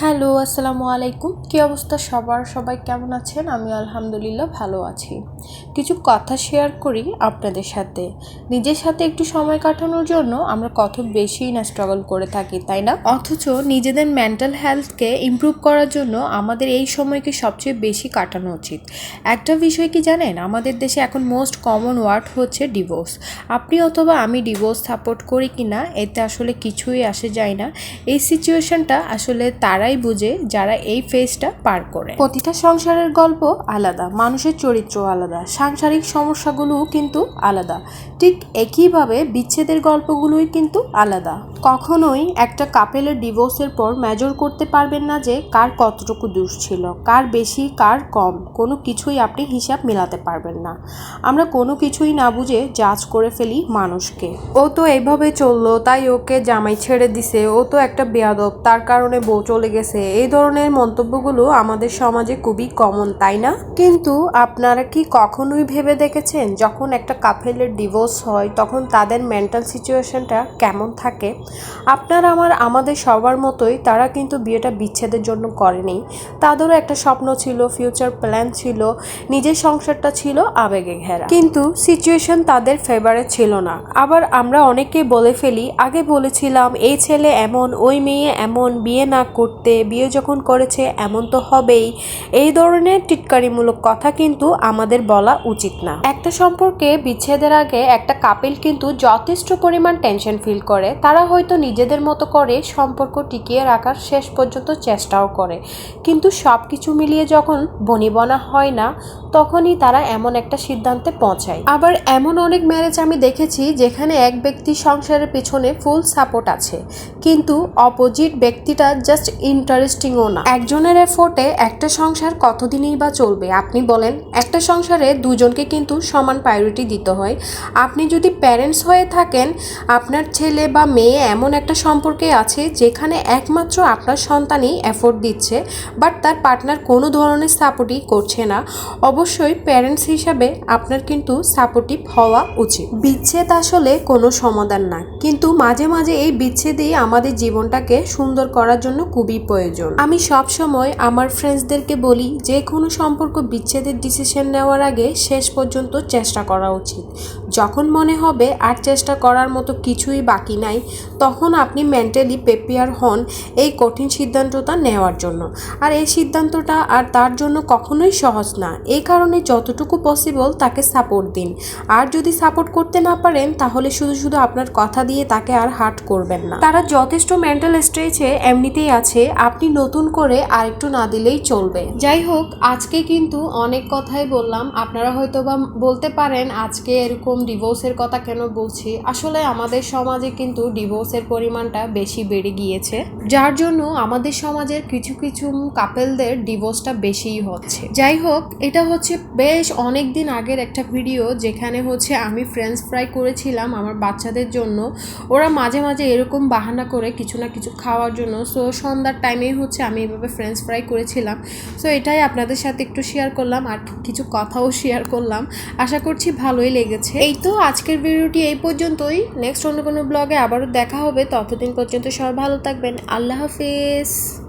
Hello, আসসালামু আলাইকুম। কী অবস্থা সবার? সবাই কেমন আছেন? আমি আলহামদুলিল্লাহ ভালো আছি। কিছু কথা শেয়ার করি আপনাদের সাথে। নিজের সাথে একটু সময় কাটানোর জন্য আমরা কত বেশি না স্ট্রাগল করে থাকি, তাই না? অথচ নিজেদের মেন্টাল হেলথকে ইমপ্রুভ করার জন্য আমাদের এই সময়কে সবচেয়ে বেশি কাটানো উচিত। একটা বিষয় কি জানেন? আমাদের দেশে এখন মোস্ট কমন ওয়ার্ড হচ্ছে ডিভোর্স আপনি অথবা আমি ডিভোর্স সাপোর্ট করি কি না এতে আসলে কিছুই আসে যায় না। এই সিচুয়েশনটা আসলে তারাই বুঝে যারা এই ফেজটা পার করে। প্রতিটা সংসারের গল্প আলাদা, মানুষের চরিত্র আলাদা, সাংসারিক সমস্যাগুলোও কিন্তু আলাদা। ঠিক একইভাবে বিচ্ছেদের গল্পগুলোই কিন্তু আলাদা। কখনোই একটা কাপেলের ডিভোর্সের পর মেজর করতে পারবেন না যে কার কতটুকু দোষ ছিল, কার বেশি, কার কম, কোনো কিছুই আপনি হিসাব মেলাতে পারবেন না। আমরা কোনো কিছুই না বুঝে জাজ করে ফেলি মানুষকে। ও তো এইভাবে চলল, তাই ওকে জামাই ছেড়ে দিছে, ও তো একটা বেয়াদব, তার কারণে বউ চলে গেছে। এই ধরনের মন্তব্যগুলো আমাদের সমাজে খুবই কমন তাই না? কিন্তু আপনারা কি কখনোই ভেবে দেখেছেন যখন একটা কাপেলের ডিভোর্স হয়, তখন তাদের মেন্টাল সিচুয়েশনটা কেমন থাকে? আপনার আমার, আমাদের সবার মতোই তারা কিন্তু বিয়েটা বিচ্ছেদের জন্য করেনি। তাদেরও একটা স্বপ্ন ছিল ফিউচার প্ল্যান ছিল, নিজের সংসারটা ছিল আবেগে ঘেরা। কিন্তু সিচুয়েশন তাদের ফেভারে ছিল না। আবার আমরা অনেকেই বলে ফেলি, আগে বলেছিলাম, এই ছেলে এমন, ওই মেয়ে এমন, বিয়ে না করতে বিয়ে যখন করেছে, এমন তো হবেই। এই ধরনের টিটকারিমূলক কথা কিন্তু আমাদের বলা উচিত না। একটা সম্পর্কে বিচ্ছেদের আগে একটা কাপিল কিন্তু যথেষ্ট পরিমাণ টেনশন ফিল করে। তারা হয়তো নিজেদের মতো করে সম্পর্ক টিকিয়ে রাখার শেষ পর্যন্ত চেষ্টাও করে। কিন্তু সব কিছু মিলিয়ে যখন বনিবনা হয় না, তখনই তারা এমন একটা সিদ্ধান্তে পৌঁছায়। আবার এমন অনেক ম্যারেজ আমি দেখেছি যেখানে এক ব্যক্তি সংসারের পেছনে ফুল সাপোর্ট আছে। কিন্তু অপোজিট ব্যক্তিটা জাস্ট ইন্টারেস্টিংও না। একজনের এফোর্টে একটা সংসার কতদিনই বা চলবে, আপনি বলেন। একটা সংসারে দুজনকে কিন্তু সমান প্রায়োরিটি দিতে হয়। আপনি যদি প্যারেন্টস হয়ে থাকেন, আপনার ছেলে বা মেয়ে এমন একটা সম্পর্কে আছে যেখানে একমাত্র আপনার সন্তানই এফোর্ট দিচ্ছে বাট তার পার্টনার কোনো ধরনের সাপোর্টই করছে না। অবশ্যই প্যারেন্টস হিসাবে আপনার কিন্তু সাপোর্টিভ হওয়া উচিত। বিচ্ছেদ আসলে কোনো সমাধান না, কিন্তু মাঝে মাঝে এই বিচ্ছেদেই আমাদের জীবনটাকে সুন্দর করার জন্য খুবই প্রয়োজন। আমি সব সময় আমার ফ্রেন্ডসদেরকে বলি, যে কোনো সম্পর্ক বিচ্ছেদের ডিসিশন নেওয়ার আগে শেষ পর্যন্ত চেষ্টা করা উচিত। যখন মনে হবে আর চেষ্টা করার মতো কিছুই বাকি নাই, তখন আপনি মেন্টালি প্রিপেয়ার হন এই কঠিন সিদ্ধান্তটা নেওয়ার জন্য। আর এই সিদ্ধান্তটা আর তার জন্য কখনোই সহজ না। এই কারণে যতটুকু পসিবল তাকে সাপোর্ট দিন। আর যদি সাপোর্ট করতে না পারেন, তাহলে শুধু শুধু আপনার কথা দিয়ে তাকে আর হার্ট করবেন না। তারা যথেষ্ট মেন্টাল স্ট্রেচে এমনিতেই আছে। আপনি নতুন করে আরেকটু না দিলেই চলবে। যাই হোক, আজকে কিন্তু অনেক কথাই বললাম। আপনারা হয়তো বা বলতে পারেন, আজকে এরকম ডিভোর্সের কথা কেন বলছি? আসলে আমাদের সমাজে কিন্তু ডিভোর্সের পরিমাণটা বেশি বেড়ে গিয়েছে। যার জন্য আমাদের সমাজের কিছু কিছু কাপেলদের ডিভোর্সটা বেশিই হচ্ছে। যাই হোক, এটা হচ্ছে বেশ অনেক দিন আগের একটা ভিডিও যেখানে হচ্ছে আমি ফ্রেঞ্চ ফ্রাই করেছিলাম আমার বাচ্চাদের জন্য। ওরা মাঝে মাঝে এরকম বাহানা করে কিছু না কিছু খাওয়ার জন্য। সো সন্ধ্যার টাইমেই হচ্ছে আমি এভাবে ফ্রেঞ্চ ফ্রাই করেছিলাম। সো এটাই আপনাদের সাথে একটু শেয়ার করলাম আর কিছু কথাও শেয়ার করলাম। আশা করছি ভালোই লেগেছে। এই তো, আজকের ভিডিওটি এই পর্যন্তই। নেক্সট অন্য কোনো ব্লগে আবারও দেখা হবে। ততদিন পর্যন্ত সবাই ভালো থাকবেন। আল্লাহ হাফিজ।